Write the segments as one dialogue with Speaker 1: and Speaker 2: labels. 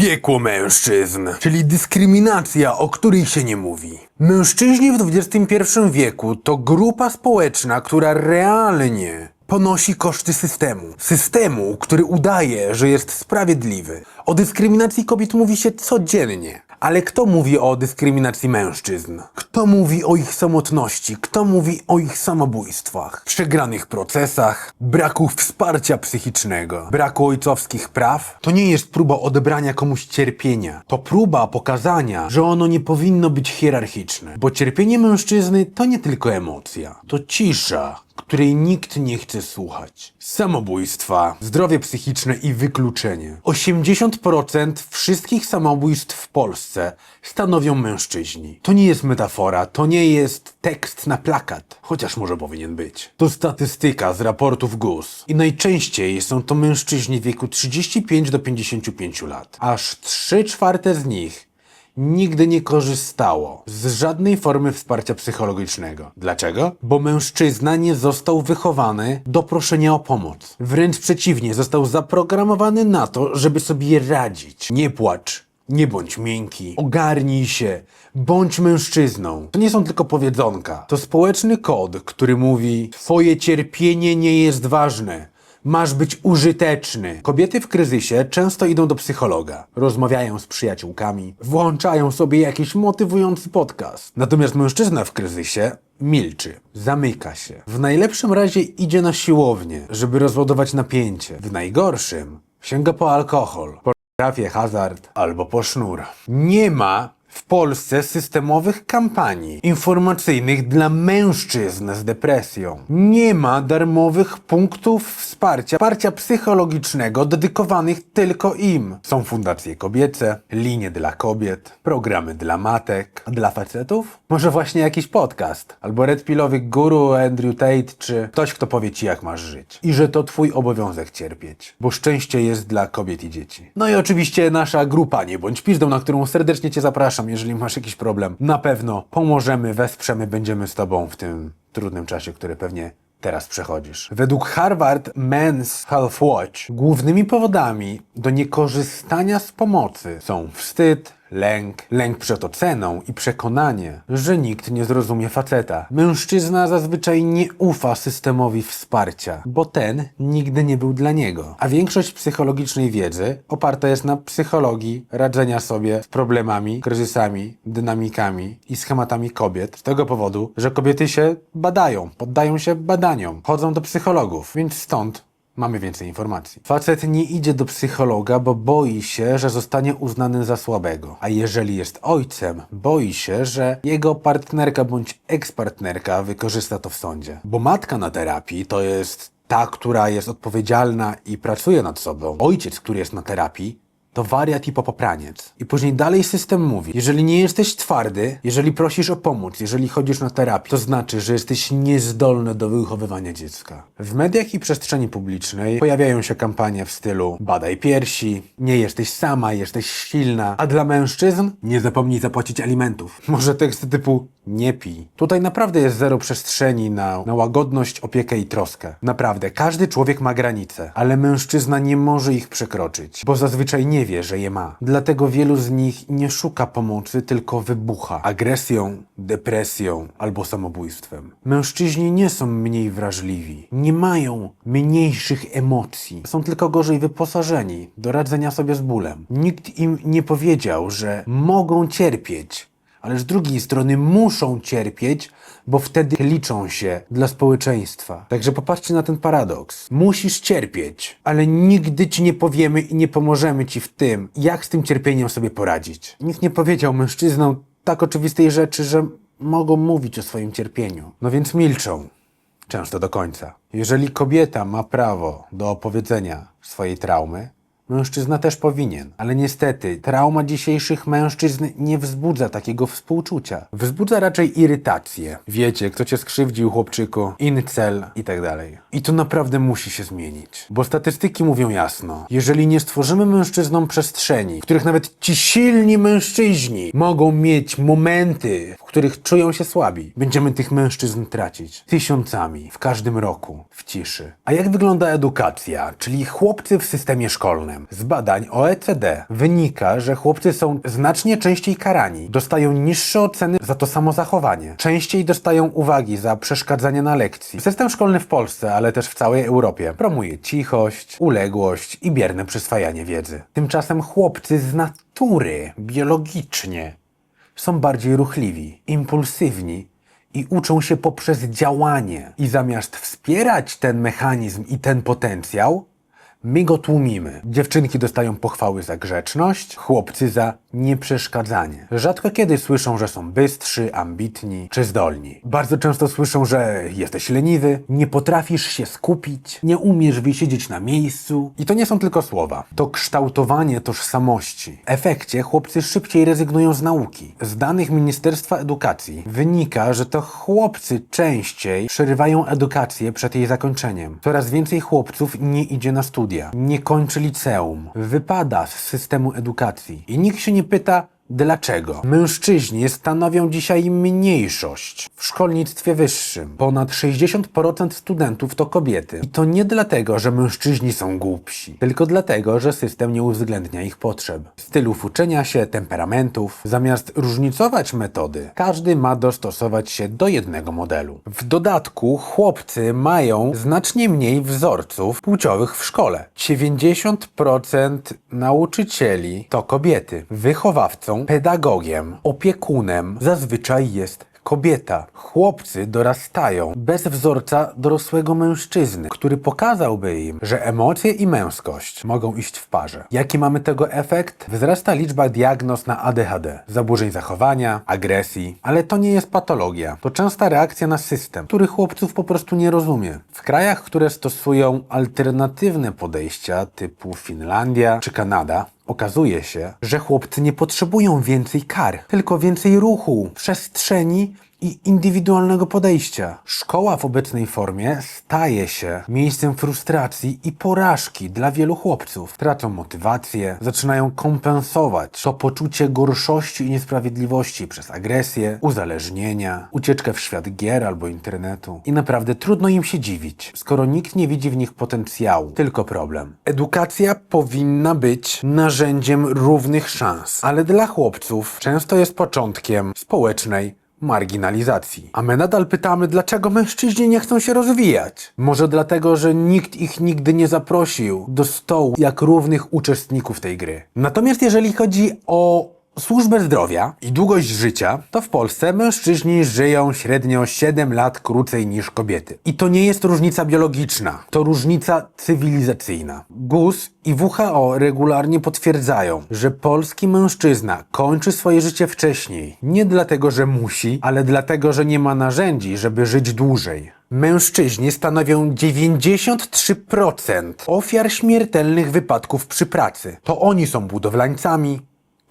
Speaker 1: Piekło mężczyzn, czyli dyskryminacja, o której się nie mówi. Mężczyźni w XXI wieku to grupa społeczna, która realnie ponosi koszty systemu. Systemu, który udaje, że jest sprawiedliwy. O dyskryminacji kobiet mówi się codziennie. Ale kto mówi o dyskryminacji mężczyzn? Kto mówi o ich samotności? Kto mówi o ich samobójstwach? Przegranych procesach, braku wsparcia psychicznego, braku ojcowskich praw? To nie jest próba odebrania komuś cierpienia. To próba pokazania, że ono nie powinno być hierarchiczne. Bo cierpienie mężczyzny to nie tylko emocja. To cisza, której nikt nie chce słuchać. Samobójstwa, zdrowie psychiczne i wykluczenie. 80% wszystkich samobójstw w Polsce stanowią mężczyźni. To nie jest metafora, to nie jest tekst na plakat, chociaż może powinien być. To statystyka z raportów GUS. I najczęściej są to mężczyźni w wieku 35 do 55 lat. Aż 3 czwarte z nich nigdy nie korzystało z żadnej formy wsparcia psychologicznego. Dlaczego? Bo mężczyzna nie został wychowany do proszenia o pomoc. Wręcz przeciwnie, został zaprogramowany na to, żeby sobie radzić. Nie płacz. Nie bądź miękki, ogarnij się, bądź mężczyzną. To nie są tylko powiedzonka. To społeczny kod, który mówi: Twoje cierpienie nie jest ważne. Masz być użyteczny. Kobiety w kryzysie często idą do psychologa, rozmawiają z przyjaciółkami, włączają sobie jakiś motywujący podcast. Natomiast mężczyzna w kryzysie milczy, zamyka się. W najlepszym razie idzie na siłownię, żeby rozładować napięcie. W najgorszym sięga po alkohol, po hazard albo po sznur. Nie ma w Polsce systemowych kampanii informacyjnych dla mężczyzn z depresją. Nie ma darmowych punktów wsparcia, wsparcia psychologicznego dedykowanych tylko im. Są fundacje kobiece, linie dla kobiet, programy dla matek. A dla facetów? Może właśnie jakiś podcast, albo Red Pillowy guru Andrew Tate, czy ktoś, kto powie ci jak masz żyć. I że to twój obowiązek cierpieć, bo szczęście jest dla kobiet i dzieci. No i oczywiście nasza grupa Nie Bądź Pizdą, na którą serdecznie cię zapraszam, jeżeli masz jakiś problem. Na pewno pomożemy, wesprzemy, będziemy z tobą w tym trudnym czasie, który pewnie teraz przechodzisz. Według Harvard Men's Health Watch głównymi powodami do niekorzystania z pomocy są wstyd, lęk, lęk przed oceną i przekonanie, że nikt nie zrozumie faceta. Mężczyzna zazwyczaj nie ufa systemowi wsparcia, bo ten nigdy nie był dla niego. A większość psychologicznej wiedzy oparta jest na psychologii radzenia sobie z problemami, kryzysami, dynamikami i schematami kobiet. Z tego powodu, że kobiety się badają, poddają się badaniom, chodzą do psychologów, więc stąd Mamy więcej informacji. Facet nie idzie do psychologa, bo boi się, że zostanie uznany za słabego. A jeżeli jest ojcem, boi się, że jego partnerka bądź ekspartnerka wykorzysta to w sądzie. Bo matka na terapii to jest ta, która jest odpowiedzialna i pracuje nad sobą. Ojciec, który jest na terapii, to wariat i popopraniec. I później dalej system mówi, jeżeli nie jesteś twardy, jeżeli prosisz o pomoc, jeżeli chodzisz na terapię, to znaczy, że jesteś niezdolny do wychowywania dziecka. W mediach i przestrzeni publicznej pojawiają się kampanie w stylu badaj piersi, nie jesteś sama, jesteś silna, a dla mężczyzn nie zapomnij zapłacić alimentów. Może teksty typu nie pij. Tutaj naprawdę jest zero przestrzeni na, na łagodność, opiekę i troskę. Naprawdę, każdy człowiek ma granice, ale mężczyzna nie może ich przekroczyć, bo zazwyczaj nie wie, że je ma. Dlatego wielu z nich nie szuka pomocy, tylko wybucha agresją, depresją albo samobójstwem. Mężczyźni nie są mniej wrażliwi, nie mają mniejszych emocji, są tylko gorzej wyposażeni do radzenia sobie z bólem. Nikt im nie powiedział, że mogą cierpieć, ale z drugiej strony muszą cierpieć, bo wtedy liczą się dla społeczeństwa. Także popatrzcie na ten paradoks. Musisz cierpieć, ale nigdy ci nie powiemy i nie pomożemy ci w tym, jak z tym cierpieniem sobie poradzić. Nikt nie powiedział mężczyznom tak oczywistej rzeczy, że mogą mówić o swoim cierpieniu. No więc milczą. Często do końca. Jeżeli kobieta ma prawo do opowiedzenia swojej traumy, Mężczyzna też powinien, ale niestety trauma dzisiejszych mężczyzn nie wzbudza takiego współczucia. Wzbudza raczej irytację. Wiecie, kto cię skrzywdził, chłopczyku, incel i tak dalej. I to naprawdę musi się zmienić. Bo statystyki mówią jasno. Jeżeli nie stworzymy mężczyznom przestrzeni, w których nawet ci silni mężczyźni mogą mieć momenty, w których czują się słabi. Będziemy tych mężczyzn tracić tysiącami w każdym roku w ciszy. A jak wygląda edukacja, czyli chłopcy w systemie szkolnym? Z badań OECD wynika, że chłopcy są znacznie częściej karani, dostają niższe oceny za to samo zachowanie, częściej dostają uwagi za przeszkadzanie na lekcji. System szkolny w Polsce, ale też w całej Europie promuje cichość, uległość i bierne przyswajanie wiedzy. Tymczasem chłopcy z natury, biologicznie, są bardziej ruchliwi, impulsywni i uczą się poprzez działanie. I zamiast wspierać ten mechanizm i ten potencjał, my go tłumimy. Dziewczynki dostają pochwały za grzeczność, chłopcy za nieprzeszkadzanie. Rzadko kiedy słyszą, że są bystrzy, ambitni czy zdolni. Bardzo często słyszą, że jesteś leniwy, nie potrafisz się skupić, nie umiesz wysiedzieć na miejscu. I to nie są tylko słowa. To kształtowanie tożsamości. W efekcie chłopcy szybciej rezygnują z nauki. Z danych Ministerstwa Edukacji wynika, że to chłopcy częściej przerywają edukację przed jej zakończeniem. Coraz więcej chłopców nie idzie na studia, nie kończy liceum, wypada z systemu edukacji. I nikt się nie pyta, Dlaczego? Mężczyźni stanowią dzisiaj mniejszość w szkolnictwie wyższym. Ponad 60% studentów to kobiety. I to nie dlatego, że mężczyźni są głupsi, tylko dlatego, że system nie uwzględnia ich potrzeb, stylów uczenia się, temperamentów. Zamiast różnicować metody, każdy ma dostosować się do jednego modelu. W dodatku chłopcy mają znacznie mniej wzorców płciowych w szkole. 90% nauczycieli to kobiety. Wychowawcą, pedagogiem, opiekunem zazwyczaj jest kobieta. Chłopcy dorastają bez wzorca dorosłego mężczyzny, który pokazałby im, że emocje i męskość mogą iść w parze. Jaki mamy tego efekt? Wzrasta liczba diagnoz na ADHD, zaburzeń zachowania, agresji, ale to nie jest patologia. To częsta reakcja na system, który chłopców po prostu nie rozumie. W krajach, które stosują alternatywne podejścia typu Finlandia czy Kanada, Okazuje się, że chłopcy nie potrzebują więcej kar, tylko więcej ruchu, przestrzeni i indywidualnego podejścia. Szkoła w obecnej formie staje się miejscem frustracji i porażki dla wielu chłopców. Tracą motywację, zaczynają kompensować to poczucie gorszości i niesprawiedliwości przez agresję, uzależnienia, ucieczkę w świat gier albo internetu. I naprawdę trudno im się dziwić, skoro nikt nie widzi w nich potencjału, tylko problem. Edukacja powinna być narzędziem równych szans, ale dla chłopców często jest początkiem społecznej marginalizacji. A my nadal pytamy, dlaczego mężczyźni nie chcą się rozwijać? Może dlatego, że nikt ich nigdy nie zaprosił do stołu jak równych uczestników tej gry. Natomiast jeżeli chodzi o służbę zdrowia i długość życia, to w Polsce mężczyźni żyją średnio 7 lat krócej niż kobiety. I to nie jest różnica biologiczna, to różnica cywilizacyjna. GUS i WHO regularnie potwierdzają, że polski mężczyzna kończy swoje życie wcześniej. Nie dlatego, że musi, ale dlatego, że nie ma narzędzi, żeby żyć dłużej. Mężczyźni stanowią 93% ofiar śmiertelnych wypadków przy pracy. To oni są budowlańcami,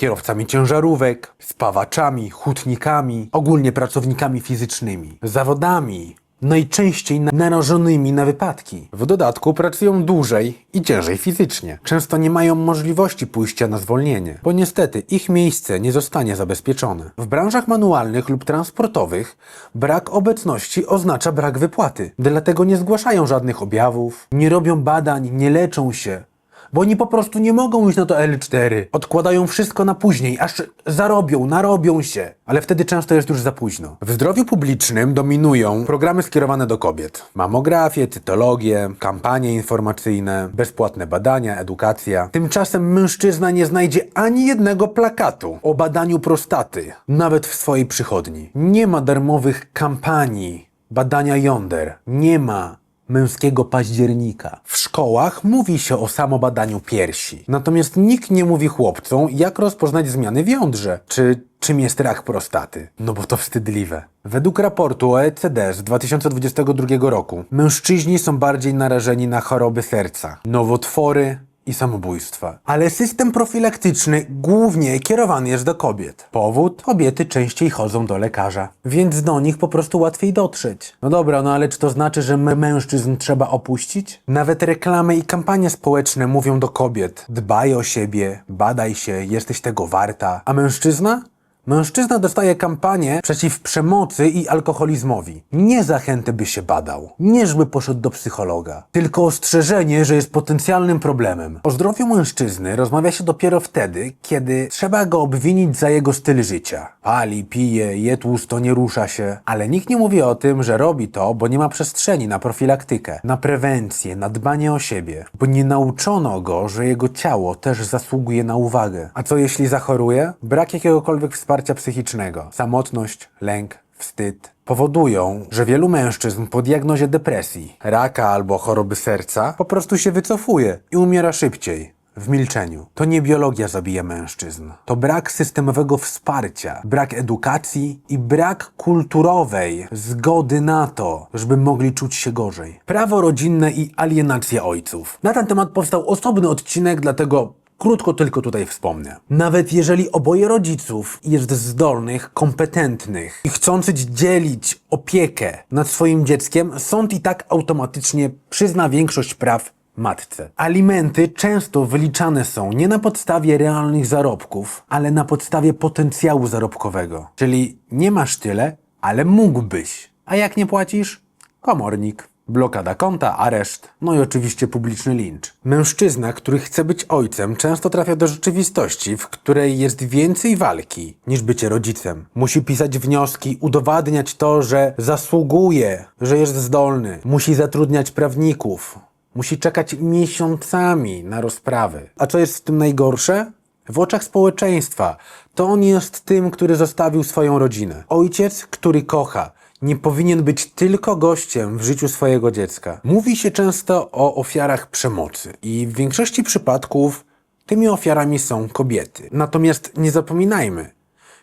Speaker 1: kierowcami ciężarówek, spawaczami, hutnikami, ogólnie pracownikami fizycznymi, zawodami najczęściej na- narażonymi na wypadki. W dodatku pracują dłużej i ciężej fizycznie. Często nie mają możliwości pójścia na zwolnienie, bo niestety ich miejsce nie zostanie zabezpieczone. W branżach manualnych lub transportowych brak obecności oznacza brak wypłaty. Dlatego nie zgłaszają żadnych objawów, nie robią badań, nie leczą się, bo oni po prostu nie mogą iść na to L4. Odkładają wszystko na później, aż zarobią, narobią się. Ale wtedy często jest już za późno. W zdrowiu publicznym dominują programy skierowane do kobiet. Mamografie, cytologie, kampanie informacyjne, bezpłatne badania, edukacja. Tymczasem mężczyzna nie znajdzie ani jednego plakatu o badaniu prostaty, nawet w swojej przychodni. Nie ma darmowych kampanii badania jąder. Nie ma męskiego października. W szkołach mówi się o samobadaniu piersi. Natomiast nikt nie mówi chłopcom, jak rozpoznać zmiany w jądrze, czy czym jest rak prostaty. No bo to wstydliwe. Według raportu OECD z 2022 roku mężczyźni są bardziej narażeni na choroby serca, nowotwory, i samobójstwa. Ale system profilaktyczny głównie kierowany jest do kobiet. Powód? Kobiety częściej chodzą do lekarza, więc do nich po prostu łatwiej dotrzeć. No dobra, no ale czy to znaczy, że m- mężczyzn trzeba opuścić? Nawet reklamy i kampanie społeczne mówią do kobiet: dbaj o siebie, badaj się, jesteś tego warta. A mężczyzna? Mężczyzna dostaje kampanię przeciw przemocy i alkoholizmowi. Nie zachętę, by się badał. Nie, żeby poszedł do psychologa. Tylko ostrzeżenie, że jest potencjalnym problemem. O zdrowiu mężczyzny rozmawia się dopiero wtedy, kiedy trzeba go obwinić za jego styl życia. Pali, pije, je tłusto, nie rusza się. Ale nikt nie mówi o tym, że robi to, bo nie ma przestrzeni na profilaktykę, na prewencję, na dbanie o siebie. Bo nie nauczono go, że jego ciało też zasługuje na uwagę. A co jeśli zachoruje? Brak jakiegokolwiek wsparcia psychicznego, samotność, lęk, wstyd powodują, że wielu mężczyzn po diagnozie depresji, raka albo choroby serca po prostu się wycofuje i umiera szybciej. W milczeniu. To nie biologia zabija mężczyzn. To brak systemowego wsparcia, brak edukacji i brak kulturowej zgody na to, żeby mogli czuć się gorzej. Prawo rodzinne i alienacja ojców. Na ten temat powstał osobny odcinek, dlatego Krótko tylko tutaj wspomnę. Nawet jeżeli oboje rodziców jest zdolnych, kompetentnych i chcących dzielić opiekę nad swoim dzieckiem, sąd i tak automatycznie przyzna większość praw matce. Alimenty często wyliczane są nie na podstawie realnych zarobków, ale na podstawie potencjału zarobkowego. Czyli nie masz tyle, ale mógłbyś. A jak nie płacisz? Komornik. Blokada konta, areszt, no i oczywiście publiczny lincz. Mężczyzna, który chce być ojcem, często trafia do rzeczywistości, w której jest więcej walki niż bycie rodzicem. Musi pisać wnioski, udowadniać to, że zasługuje, że jest zdolny. Musi zatrudniać prawników. Musi czekać miesiącami na rozprawy. A co jest w tym najgorsze? W oczach społeczeństwa to on jest tym, który zostawił swoją rodzinę. Ojciec, który kocha, nie powinien być tylko gościem w życiu swojego dziecka. Mówi się często o ofiarach przemocy i w większości przypadków tymi ofiarami są kobiety. Natomiast nie zapominajmy,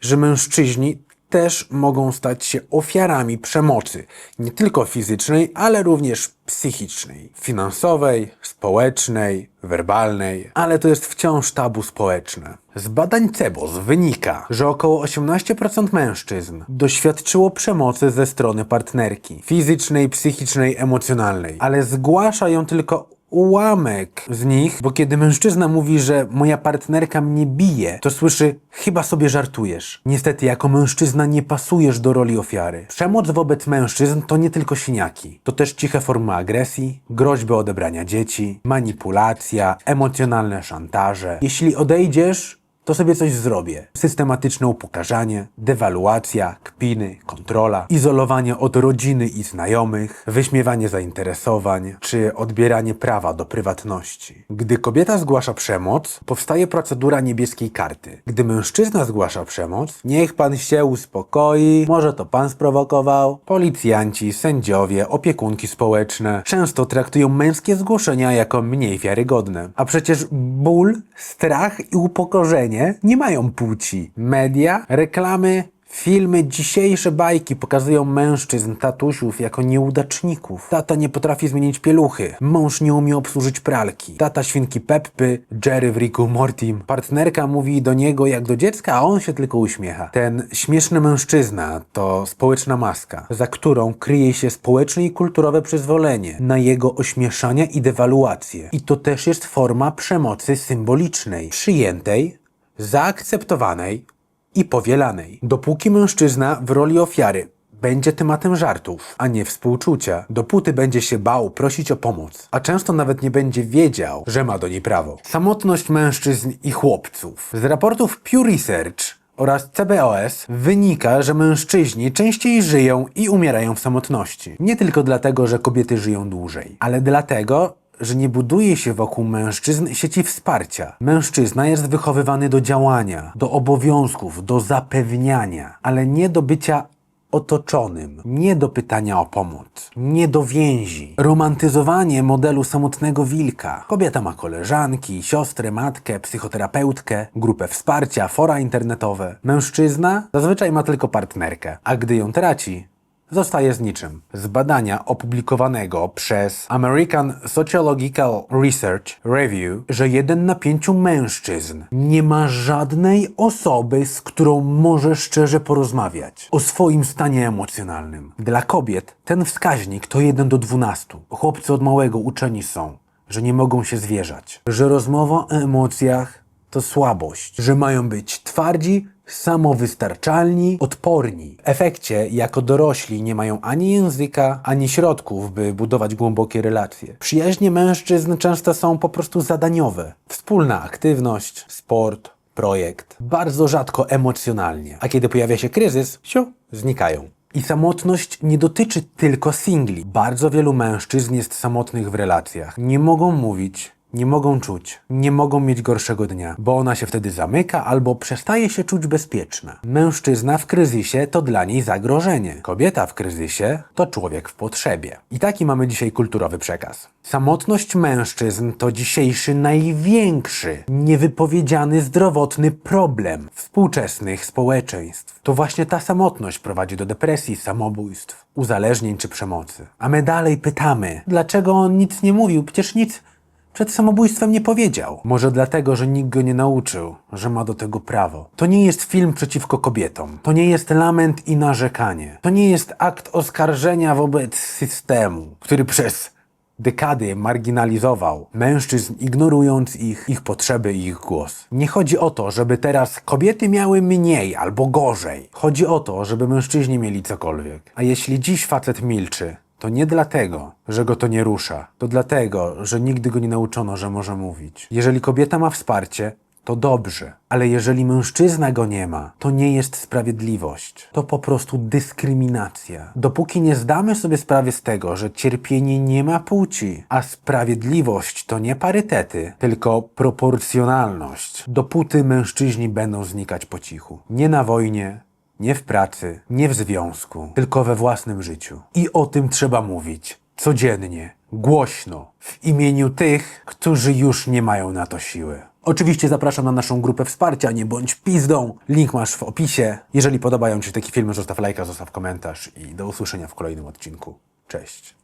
Speaker 1: że mężczyźni też mogą stać się ofiarami przemocy, nie tylko fizycznej, ale również psychicznej, finansowej, społecznej, werbalnej, ale to jest wciąż tabu społeczne. Z badań CEBOS wynika, że około 18% mężczyzn doświadczyło przemocy ze strony partnerki fizycznej, psychicznej, emocjonalnej, ale zgłasza ją tylko ułamek z nich, bo kiedy mężczyzna mówi, że moja partnerka mnie bije, to słyszy, chyba sobie żartujesz. Niestety, jako mężczyzna nie pasujesz do roli ofiary. Przemoc wobec mężczyzn to nie tylko siniaki. To też ciche formy agresji, groźby odebrania dzieci, manipulacja, emocjonalne szantaże. Jeśli odejdziesz, to sobie coś zrobię. Systematyczne upokarzanie, dewaluacja, kpiny, kontrola, izolowanie od rodziny i znajomych, wyśmiewanie zainteresowań, czy odbieranie prawa do prywatności. Gdy kobieta zgłasza przemoc, powstaje procedura niebieskiej karty. Gdy mężczyzna zgłasza przemoc, niech pan się uspokoi, może to pan sprowokował. Policjanci, sędziowie, opiekunki społeczne często traktują męskie zgłoszenia jako mniej wiarygodne. A przecież ból, strach i upokorzenie nie mają płci. Media, reklamy, filmy, dzisiejsze bajki pokazują mężczyzn, tatusiów jako nieudaczników. Tata nie potrafi zmienić pieluchy. Mąż nie umie obsłużyć pralki. Tata świnki Peppy, Jerry w Ricku Mortim. Partnerka mówi do niego jak do dziecka, a on się tylko uśmiecha. Ten śmieszny mężczyzna to społeczna maska, za którą kryje się społeczne i kulturowe przyzwolenie na jego ośmieszania i dewaluację. I to też jest forma przemocy symbolicznej, przyjętej, zaakceptowanej i powielanej. Dopóki mężczyzna w roli ofiary będzie tematem żartów, a nie współczucia, dopóty będzie się bał prosić o pomoc, a często nawet nie będzie wiedział, że ma do niej prawo. Samotność mężczyzn i chłopców. Z raportów Pew Research oraz CBOS wynika, że mężczyźni częściej żyją i umierają w samotności. Nie tylko dlatego, że kobiety żyją dłużej, ale dlatego, że nie buduje się wokół mężczyzn sieci wsparcia. Mężczyzna jest wychowywany do działania, do obowiązków, do zapewniania, ale nie do bycia otoczonym, nie do pytania o pomoc, nie do więzi. Romantyzowanie modelu samotnego wilka. Kobieta ma koleżanki, siostrę, matkę, psychoterapeutkę, grupę wsparcia, fora internetowe. Mężczyzna zazwyczaj ma tylko partnerkę, a gdy ją traci, zostaje z niczym. Z badania opublikowanego przez American Sociological Research Review, że jeden na pięciu mężczyzn nie ma żadnej osoby, z którą może szczerze porozmawiać o swoim stanie emocjonalnym. Dla kobiet ten wskaźnik to 1 do 12. Chłopcy od małego uczeni są, że nie mogą się zwierzać, że rozmowa o emocjach to słabość, że mają być twardzi, samowystarczalni, odporni. W efekcie, jako dorośli, nie mają ani języka, ani środków, by budować głębokie relacje. Przyjaźnie mężczyzn często są po prostu zadaniowe. Wspólna aktywność, sport, projekt. Bardzo rzadko emocjonalnie. A kiedy pojawia się kryzys, siu, znikają. I samotność nie dotyczy tylko singli. Bardzo wielu mężczyzn jest samotnych w relacjach. Nie mogą mówić, nie mogą czuć, nie mogą mieć gorszego dnia, bo ona się wtedy zamyka albo przestaje się czuć bezpieczna. Mężczyzna w kryzysie to dla niej zagrożenie. Kobieta w kryzysie to człowiek w potrzebie. I taki mamy dzisiaj kulturowy przekaz. Samotność mężczyzn to dzisiejszy największy, niewypowiedziany zdrowotny problem współczesnych społeczeństw. To właśnie ta samotność prowadzi do depresji, samobójstw, uzależnień czy przemocy. A my dalej pytamy, dlaczego on nic nie mówił? Przecież nic przed samobójstwem nie powiedział. Może dlatego, że nikt go nie nauczył, że ma do tego prawo. To nie jest film przeciwko kobietom. To nie jest lament i narzekanie. To nie jest akt oskarżenia wobec systemu, który przez dekady marginalizował mężczyzn, ignorując ich, ich potrzeby i ich głos. Nie chodzi o to, żeby teraz kobiety miały mniej albo gorzej. Chodzi o to, żeby mężczyźni mieli cokolwiek. A jeśli dziś facet milczy, to nie dlatego, że go to nie rusza. To dlatego, że nigdy go nie nauczono, że może mówić. Jeżeli kobieta ma wsparcie, to dobrze, ale jeżeli mężczyzna go nie ma, to nie jest sprawiedliwość. To po prostu dyskryminacja. Dopóki nie zdamy sobie sprawy z tego, że cierpienie nie ma płci, a sprawiedliwość to nie parytety, tylko proporcjonalność, dopóty mężczyźni będą znikać po cichu. Nie na wojnie, nie w pracy, nie w związku, tylko we własnym życiu. I o tym trzeba mówić. Codziennie, głośno, w imieniu tych, którzy już nie mają na to siły. Oczywiście zapraszam na naszą grupę wsparcia, nie bądź pizdą. Link masz w opisie. Jeżeli podobają Ci się takie filmy, zostaw lajka, zostaw komentarz i do usłyszenia w kolejnym odcinku. Cześć.